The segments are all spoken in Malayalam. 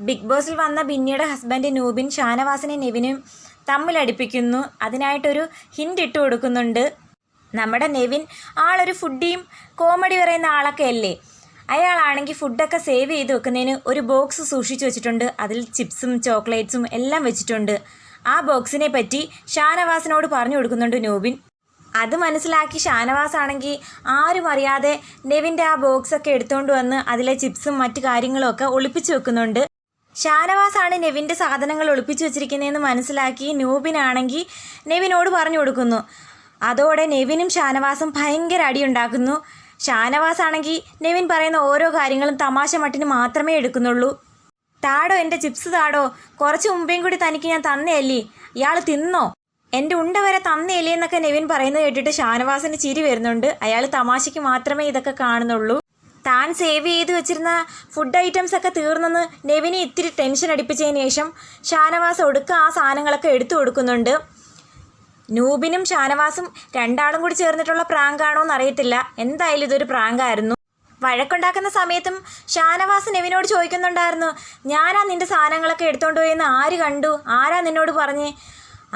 ബിഗ് ബോസിൽ വന്ന ബിന്നിയുടെ ഹസ്ബൻഡ് നൂബിൻ ഷാനവാസിനെ നെവിനും തമ്മിലടിപ്പിക്കുന്നു. അതിനായിട്ടൊരു ഹിന്റ് ഇട്ട് കൊടുക്കുന്നുണ്ട്. നമ്മുടെ നെവിൻ ആളൊരു ഫുഡിയും കോമഡി പറയുന്ന ആളൊക്കെ അല്ലേ? അയാളാണെങ്കിൽ ഫുഡൊക്കെ സേവ് ചെയ്ത് വെക്കുന്നതിന് ഒരു ബോക്സ് സൂക്ഷിച്ചു വെച്ചിട്ടുണ്ട്. അതിൽ ചിപ്സും ചോക്ലേറ്റ്സും എല്ലാം വെച്ചിട്ടുണ്ട്. ആ ബോക്സിനെ പറ്റി ഷാനവാസിനോട് പറഞ്ഞു കൊടുക്കുന്നുണ്ട് നൂബിൻ. അത് മനസ്സിലാക്കി ഷാനവാസ് ആണെങ്കിൽ ആരും അറിയാതെ നെവിന്റെ ആ ബോക്സൊക്കെ എടുത്തുകൊണ്ട് വന്ന് അതിലെ ചിപ്സും മറ്റു കാര്യങ്ങളും ഒക്കെ ഒളിപ്പിച്ചു വെക്കുന്നുണ്ട്. ഷാനവാസ് ആണ് നെവിന്റെ സാധനങ്ങൾ ഒളിപ്പിച്ചു വെച്ചിരിക്കുന്നതെന്ന് മനസ്സിലാക്കി നൂബിനാണെങ്കിൽ നെവിനോട് പറഞ്ഞു കൊടുക്കുന്നു. അതോടെ നെവിനും ഷാനവാസും ഭയങ്കര അടിയുണ്ടാക്കുന്നു. ഷാനവാസ് ആണെങ്കിൽ നെവിൻ പറയുന്ന ഓരോ കാര്യങ്ങളും തമാശ മട്ടിന് മാത്രമേ എടുക്കുന്നുള്ളൂ. താടോ എന്റെ ചിപ്സ് താടോ കുറച്ച് മുമ്പേയും കൂടി തനിക്ക് ഞാൻ തന്നെയല്ലേ ഇയാൾ തിന്നോ? എന്റെ ഉണ്ട വരെ തന്നെയല്ലേ എന്നൊക്കെ നെവിൻ പറയുന്നത് കേട്ടിട്ട് ഷാനവാസിന് ചിരി വരുന്നുണ്ട്. അയാൾ തമാശയ്ക്ക് മാത്രമേ ഇതൊക്കെ കാണുന്നുള്ളൂ. താൻ സേവ് ചെയ്ത് വെച്ചിരുന്ന ഫുഡ് ഐറ്റംസ് ഒക്കെ തീർന്നെന്ന് നെവിനെ ഇത്തിരി ടെൻഷൻ അടിപ്പിച്ചതിന് ശേഷം ഷാനവാസ് ഒടുക്ക ആ സാധനങ്ങളൊക്കെ എടുത്തു കൊടുക്കുന്നുണ്ട്. നൂബിനും ഷാനവാസും രണ്ടാളും കൂടി ചേർന്നിട്ടുള്ള പ്രാങ്കാണോ എന്നറിയത്തില്ല. എന്തായാലും ഇതൊരു പ്രാങ്കായിരുന്നു. വഴക്കുണ്ടാക്കുന്ന സമയത്തും ഷാനവാസ് നെവിനോട് ചോദിക്കുന്നുണ്ടായിരുന്നു ഞാനാ നിന്റെ സാധനങ്ങളൊക്കെ എടുത്തോണ്ട് പോയെന്ന് ആര് കണ്ടു? ആരാ നിന്നോട് പറഞ്ഞേ?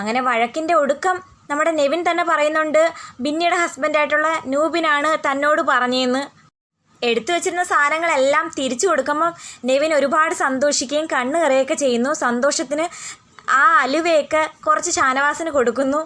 അങ്ങനെ വഴക്കിന്റെ ഒടുക്കം നമ്മുടെ നെവിൻ തന്നെ പറയുന്നുണ്ട് ബിന്നിയുടെ ഹസ്ബൻഡായിട്ടുള്ള നൂബിനാണ് തന്നോട് പറഞ്ഞതെന്ന് എടുത്തു വെച്ചിരുന്ന സാധനങ്ങളെല്ലാം തിരിച്ചു കൊടുക്കുമ്പം നെവിൻ ഒരുപാട് സന്തോഷിക്കുകയും കണ്ണ് കറിയൊക്കെ ചെയ്യുന്നു. സന്തോഷത്തിന് ആ അലുവയൊക്കെ കുറച്ച് ഷാനവാസിന് കൊടുക്കുന്നു.